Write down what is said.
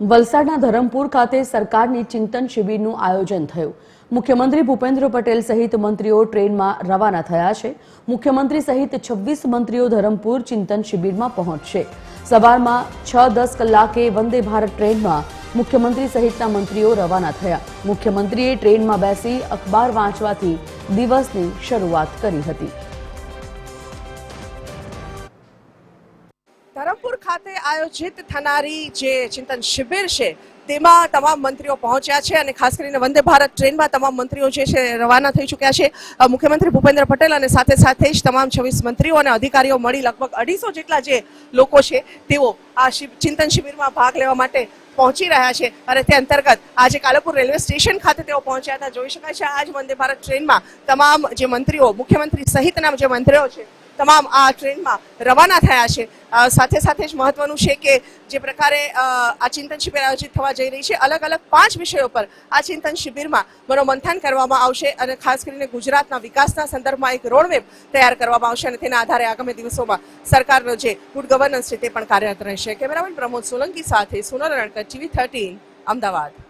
વલસાડના ધરમપુર ખાતે સરકારની ચિંતન શિબિરનું આયોજન થયું. મુખ્યમંત્રી ભૂપેન્દ્ર પટેલ સહિત મંત્રીઓ ટ્રેનમાં રવાના થયા છે. મુખ્યમંત્રી સહિત છવ્વીસ મંત્રીઓ ધરમપુર ચિંતન શિબિરમાં પહોંચશે. સવારમાં છ દસ કલાકે વંદે ભારત ટ્રેનમાં મુખ્યમંત્રી સહિતના મંત્રીઓ રવાના થયા. મુખ્યમંત્રીએ ટ્રેનમાં બેસી અખબાર વાંચવાથી દિવસની શરૂઆત કરી હતી. ધરમપુર ખાતે આયોજિત થનારી જે ચિંતન શિબિર છે, તેમાં તમામ મંત્રીઓ પહોંચ્યા છે અને ખાસ કરીને વંદે ભારત ટ્રેનમાં તમામ મંત્રીઓ જે છે રવાના થઈ ચૂક્યા છે. મુખ્યમંત્રી ભૂપેન્દ્ર પટેલ અને સાથે સાથે જ તમામ છવ્વીસ મંત્રીઓ અને અધિકારીઓ મળી લગભગ અઢીસો જેટલા જે લોકો છે, તેઓ આ ચિંતન શિબિરમાં ભાગ લેવા માટે પહોંચી રહ્યા છે. અને તે અંતર્ગત આજે કાલપુર રેલવે સ્ટેશન ખાતે તેઓ પહોંચ્યા હતા. જોઈ શકાય છે આજ વંદે ભારત ટ્રેનમાં તમામ જે મંત્રીઓ, મુખ્યમંત્રી સહિતના જે મંત્રીઓ છે તમામ આ ટ્રેનમાં રવાના થયા છે. સાથે સાથે જ મહત્વનું છે કે જે પ્રકારે આ ચિંતન શિબિર આયોજિત થવા જઈ રહી છે, અલગ અલગ પાંચ વિષયો પર આ ચિંતન શિબિરમાં મનોમંથન કરવામાં આવશે અને ખાસ કરીને ગુજરાતના વિકાસના સંદર્ભમાં એક રોડમેપ તૈયાર કરવામાં આવશે અને તેના આધારે આગામી દિવસોમાં સરકારનો જે ગુડ ગવર્નન્સ છે તે પણ કાર્યરત રહેશે. કેમેરામેન પ્રમોદ સોલંકી સાથે સોનલ રણકર ટીવી થર્ટીન અમદાવાદ.